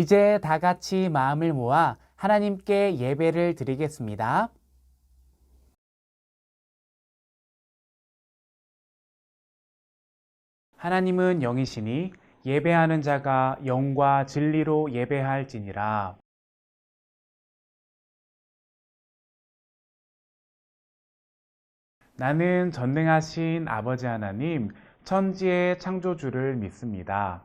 이제 다 같이 마음을 모아 하나님께 예배를 드리겠습니다. 하나님은 영이시니 예배하는 자가 영과 진리로 예배할지니라. 나는 전능하신 아버지 하나님, 천지의 창조주를 믿습니다.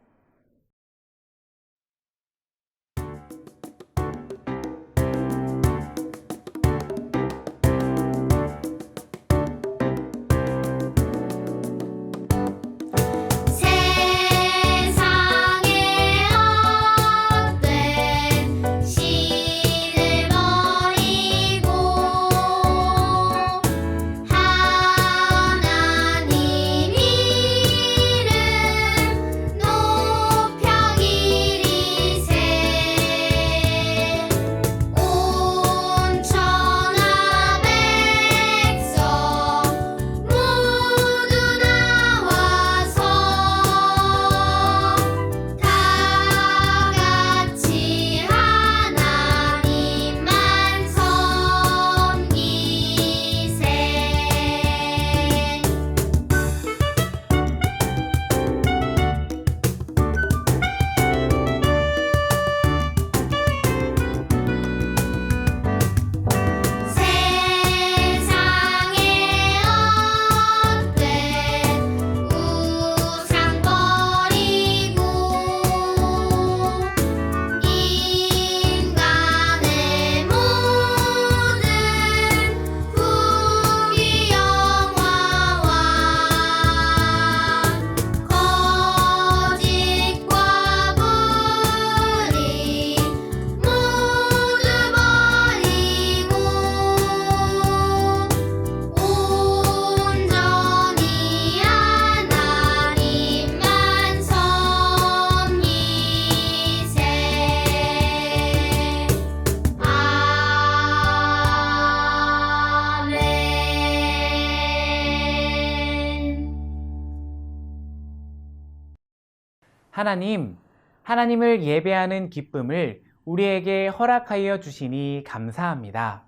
하나님, 하나님을 예배하는 기쁨을 우리에게 허락하여 주시니 감사합니다.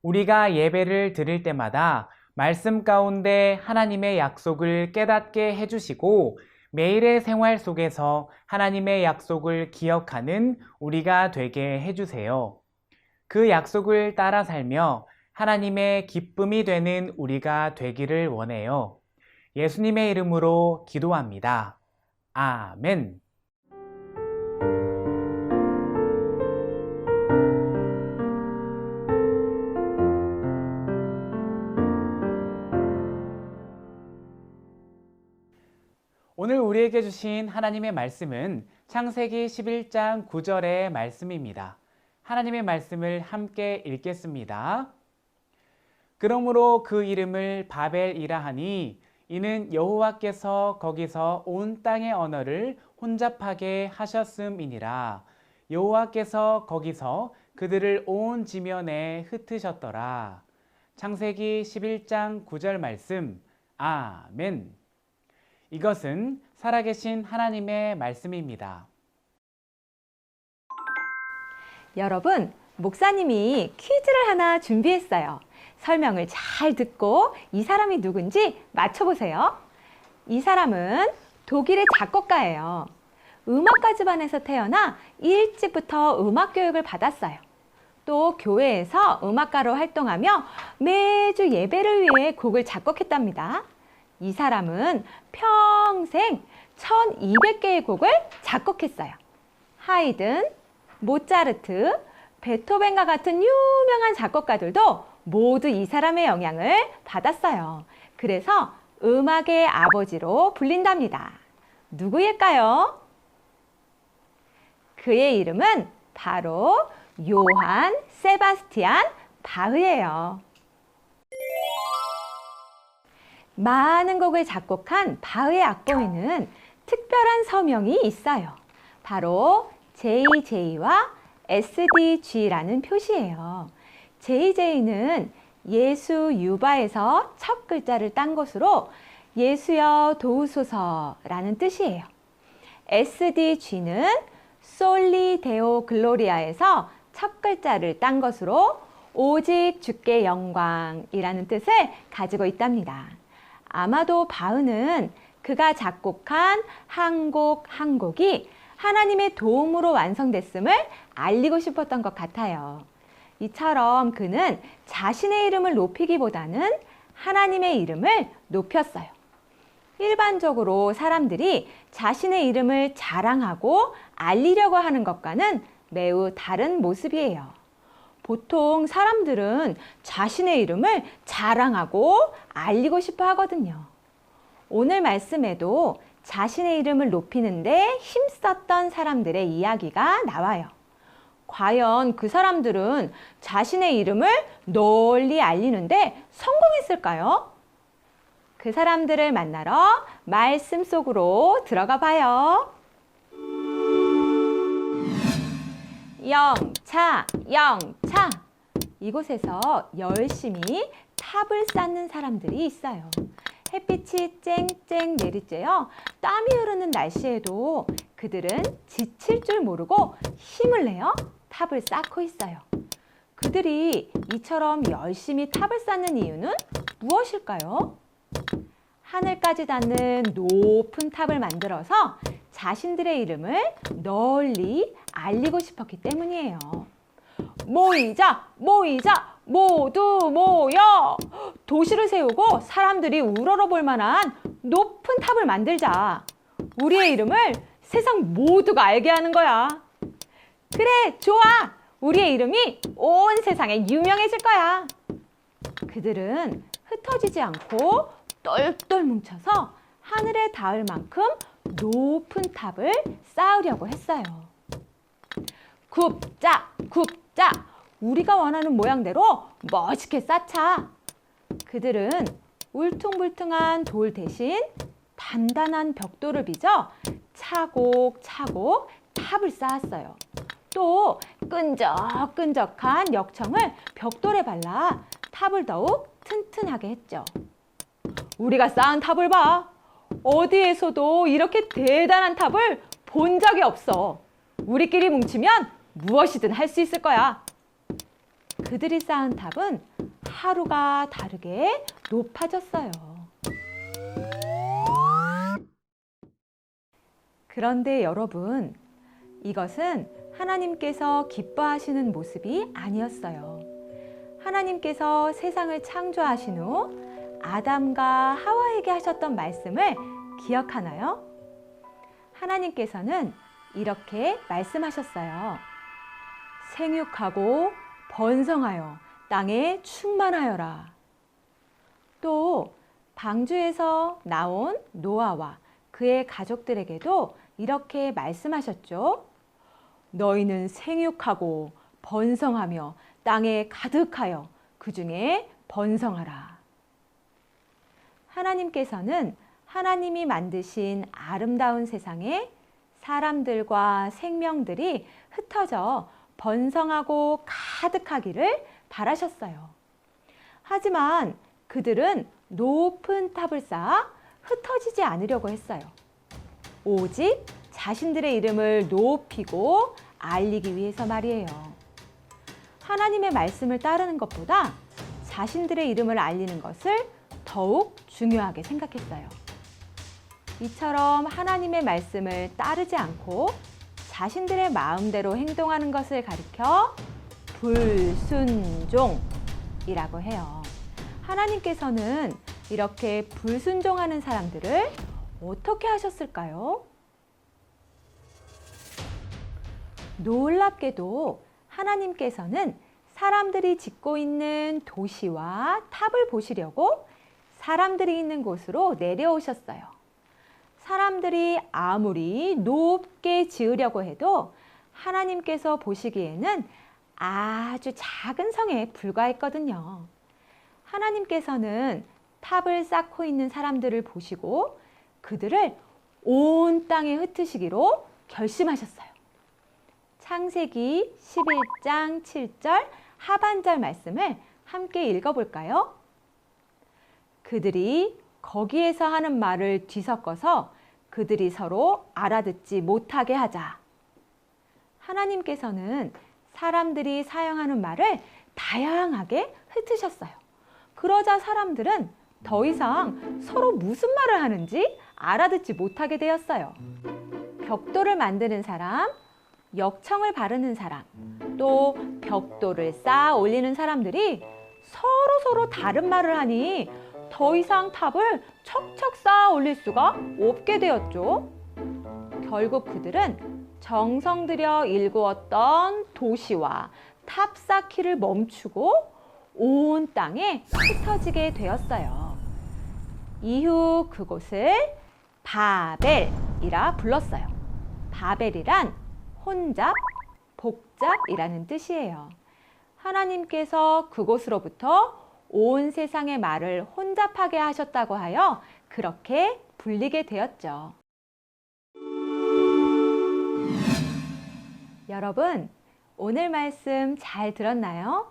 우리가 예배를 드릴 때마다 말씀 가운데 하나님의 약속을 깨닫게 해주시고 매일의 생활 속에서 하나님의 약속을 기억하는 우리가 되게 해주세요. 그 약속을 따라 살며 하나님의 기쁨이 되는 우리가 되기를 원해요. 예수님의 이름으로 기도합니다. 아멘. 오늘 우리에게 주신 하나님의 말씀은 창세기 11장 9절의 말씀입니다. 하나님의 말씀을 함께 읽겠습니다. 그러므로 그 이름을 바벨이라 하니 이는 여호와께서 거기서 온 땅의 언어를 혼잡하게 하셨음이니라. 여호와께서 거기서 그들을 온 지면에 흩으셨더라. 창세기 11장 9절 말씀. 아멘. 이것은 살아계신 하나님의 말씀입니다. 여러분, 목사님이 퀴즈를 하나 준비했어요. 설명을 잘 듣고 이 사람이 누군지 맞춰보세요. 이 사람은 독일의 작곡가예요. 음악가 집안에서 태어나 일찍부터 음악 교육을 받았어요. 또 교회에서 음악가로 활동하며 매주 예배를 위해 곡을 작곡했답니다. 이 사람은 평생 1200개의 곡을 작곡했어요. 하이든, 모차르트, 베토벤과 같은 유명한 작곡가들도 모두 이 사람의 영향을 받았어요. 그래서 음악의 아버지로 불린답니다. 누구일까요? 그의 이름은 바로 요한 세바스티안 바흐예요. 많은 곡을 작곡한 바흐의 악보에는 특별한 서명이 있어요. 바로 JJ와 SDG라는 표시예요. JJ는 예수 유바에서 첫 글자를 딴 것으로 예수여 도우소서라는 뜻이에요. SDG는 솔리 데오 글로리아에서 첫 글자를 딴 것으로 오직 주께 영광이라는 뜻을 가지고 있답니다. 아마도 바흐는 그가 작곡한 한 곡 한 곡이 하나님의 도움으로 완성됐음을 알리고 싶었던 것 같아요. 이처럼 그는 자신의 이름을 높이기보다는 하나님의 이름을 높였어요. 일반적으로 사람들이 자신의 이름을 자랑하고 알리려고 하는 것과는 매우 다른 모습이에요. 보통 사람들은 자신의 이름을 자랑하고 알리고 싶어 하거든요. 오늘 말씀에도 자신의 이름을 높이는데 힘썼던 사람들의 이야기가 나와요. 과연 그 사람들은 자신의 이름을 널리 알리는데 성공했을까요? 그 사람들을 만나러 말씀 속으로 들어가 봐요. 영차, 영차. 이곳에서 열심히 탑을 쌓는 사람들이 있어요. 햇빛이 쨍쨍 내리쬐어 땀이 흐르는 날씨에도 그들은 지칠 줄 모르고 힘을 내어 탑을 쌓고 있어요. 그들이 이처럼 열심히 탑을 쌓는 이유는 무엇일까요? 하늘까지 닿는 높은 탑을 만들어서 자신들의 이름을 널리 알리고 싶었기 때문이에요. 모이자, 모이자, 모두 모여! 도시를 세우고 사람들이 우러러볼 만한 높은 탑을 만들자. 우리의 이름을 세상 모두가 알게 하는 거야. 그래, 좋아! 우리의 이름이 온 세상에 유명해질 거야. 그들은 흩어지지 않고 똘똘 뭉쳐서 하늘에 닿을 만큼 높은 탑을 쌓으려고 했어요. 굽자, 굽자. 우리가 원하는 모양대로 멋있게 쌓자. 그들은 울퉁불퉁한 돌 대신 단단한 벽돌을 빚어 차곡차곡 탑을 쌓았어요. 또 끈적끈적한 역청을 벽돌에 발라 탑을 더욱 튼튼하게 했죠. 우리가 쌓은 탑을 봐. 어디에서도 이렇게 대단한 탑을 본 적이 없어. 우리끼리 뭉치면 무엇이든 할 수 있을 거야. 그들이 쌓은 탑은 하루가 다르게 높아졌어요. 그런데 여러분, 이것은 하나님께서 기뻐하시는 모습이 아니었어요. 하나님께서 세상을 창조하신 후 아담과 하와에게 하셨던 말씀을 기억하나요? 하나님께서는 이렇게 말씀하셨어요. 생육하고 번성하여 땅에 충만하여라. 또 방주에서 나온 노아와 그의 가족들에게도 이렇게 말씀하셨죠. 너희는 생육하고 번성하며 땅에 가득하여 그 중에 번성하라. 하나님께서는 하나님이 만드신 아름다운 세상에 사람들과 생명들이 흩어져 번성하고 가득하기를 바라셨어요. 하지만 그들은 높은 탑을 쌓아 흩어지지 않으려고 했어요. 오직 자신들의 이름을 높이고 알리기 위해서 말이에요. 하나님의 말씀을 따르는 것보다 자신들의 이름을 알리는 것을 더욱 중요하게 생각했어요. 이처럼 하나님의 말씀을 따르지 않고 자신들의 마음대로 행동하는 것을 가리켜 불순종이라고 해요. 하나님께서는 이렇게 불순종하는 사람들을 어떻게 하셨을까요? 놀랍게도 하나님께서는 사람들이 짓고 있는 도시와 탑을 보시려고 사람들이 있는 곳으로 내려오셨어요. 사람들이 아무리 높게 지으려고 해도 하나님께서 보시기에는 아주 작은 성에 불과했거든요. 하나님께서는 탑을 쌓고 있는 사람들을 보시고 그들을 온 땅에 흩으시기로 결심하셨어요. 창세기 11장 7절 하반절 말씀을 함께 읽어볼까요? 그들이 거기에서 하는 말을 뒤섞어서 그들이 서로 알아듣지 못하게 하자. 하나님께서는 사람들이 사용하는 말을 다양하게 흩으셨어요. 그러자 사람들은 더 이상 서로 무슨 말을 하는지 알아듣지 못하게 되었어요. 벽돌을 만드는 사람, 역청을 바르는 사람, 또 벽돌을 쌓아 올리는 사람들이 서로 서로 다른 말을 하니 더 이상 탑을 척척 쌓아 올릴 수가 없게 되었죠. 결국 그들은 정성 들여 일구었던 도시와 탑 쌓기를 멈추고 온 땅에 흩어지게 되었어요. 이후 그곳을 바벨이라 불렀어요. 바벨이란 혼잡, 복잡이라는 뜻이에요. 하나님께서 그곳으로부터 온 세상의 말을 혼잡하게 하셨다고 하여 그렇게 불리게 되었죠. 여러분, 오늘 말씀 잘 들었나요?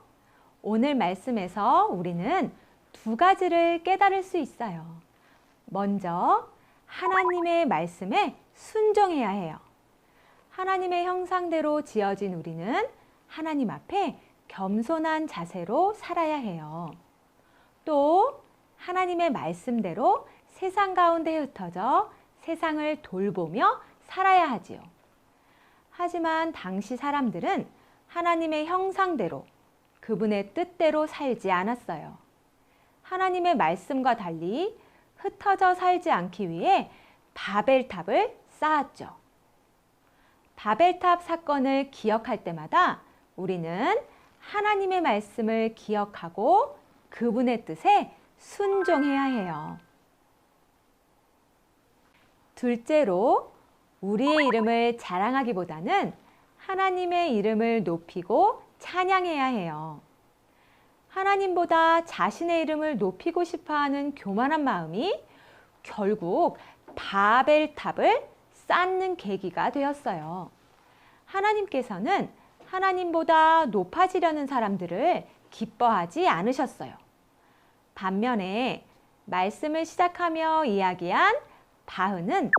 오늘 말씀에서 우리는 두 가지를 깨달을 수 있어요. 먼저, 하나님의 말씀에 순종해야 해요. 하나님의 형상대로 지어진 우리는 하나님 앞에 겸손한 자세로 살아야 해요. 또 하나님의 말씀대로 세상 가운데 흩어져 세상을 돌보며 살아야 하지요. 하지만 당시 사람들은 하나님의 형상대로 그분의 뜻대로 살지 않았어요. 하나님의 말씀과 달리 흩어져 살지 않기 위해 바벨탑을 쌓았죠. 바벨탑 사건을 기억할 때마다 우리는 하나님의 말씀을 기억하고 그분의 뜻에 순종해야 해요. 둘째로 우리의 이름을 자랑하기보다는 하나님의 이름을 높이고 찬양해야 해요. 하나님보다 자신의 이름을 높이고 싶어 하는 교만한 마음이 결국 바벨탑을 쌓는 계기가 되었어요. 하나님께서는 하나님보다 높아지려는 사람들을 기뻐하지 않으셨어요. 반면에 말씀을 시작하며 이야기한 바흐는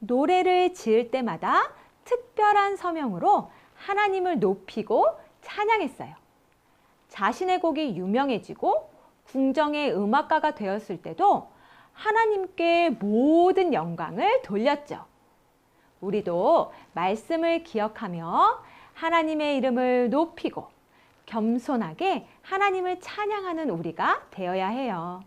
노래를 지을 때마다 특별한 서명으로 하나님을 높이고 찬양했어요. 자신의 곡이 유명해지고 궁정의 음악가가 되었을 때도 하나님께 모든 영광을 돌렸죠. 우리도 말씀을 기억하며 하나님의 이름을 높이고 겸손하게 하나님을 찬양하는 우리가 되어야 해요.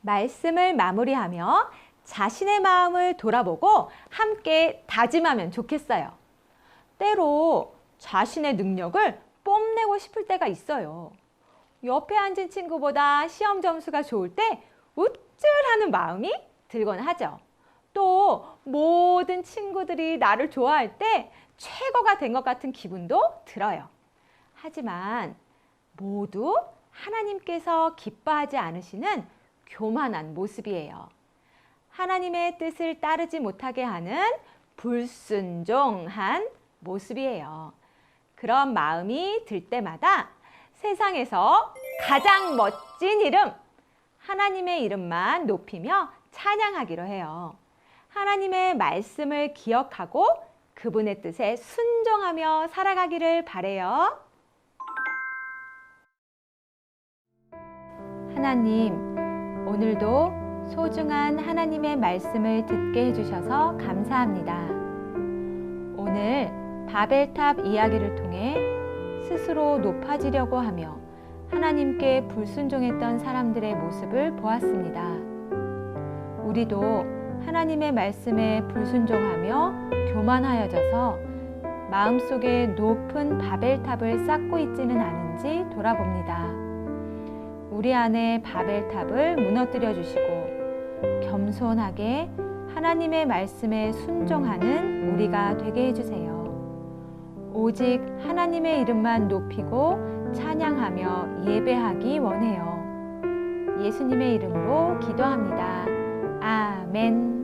말씀을 마무리하며 자신의 마음을 돌아보고 함께 다짐하면 좋겠어요. 때로 자신의 능력을 뽐내고 싶을 때가 있어요. 옆에 앉은 친구보다 시험 점수가 좋을 때 우쭐하는 마음이 들곤 하죠. 또 모든 친구들이 나를 좋아할 때 최고가 된 것 같은 기분도 들어요. 하지만 모두 하나님께서 기뻐하지 않으시는 교만한 모습이에요. 하나님의 뜻을 따르지 못하게 하는 불순종한 모습이에요. 그런 마음이 들 때마다 세상에서 가장 멋진 이름, 하나님의 이름만 높이며 찬양하기로 해요. 하나님의 말씀을 기억하고 그분의 뜻에 순종하며 살아가기를 바래요. 하나님, 오늘도 소중한 하나님의 말씀을 듣게 해주셔서 감사합니다. 오늘 바벨탑 이야기를 통해 스스로 높아지려고 하며 하나님께 불순종했던 사람들의 모습을 보았습니다. 우리도 하나님의 말씀에 불순종하며 교만하여져서 마음속에 높은 바벨탑을 쌓고 있지는 않은지 돌아봅니다. 우리 안에 바벨탑을 무너뜨려 주시고 겸손하게 하나님의 말씀에 순종하는 우리가 되게 해주세요. 오직 하나님의 이름만 높이고 찬양하며 예배하기 원해요. 예수님의 이름으로 기도합니다. 아멘.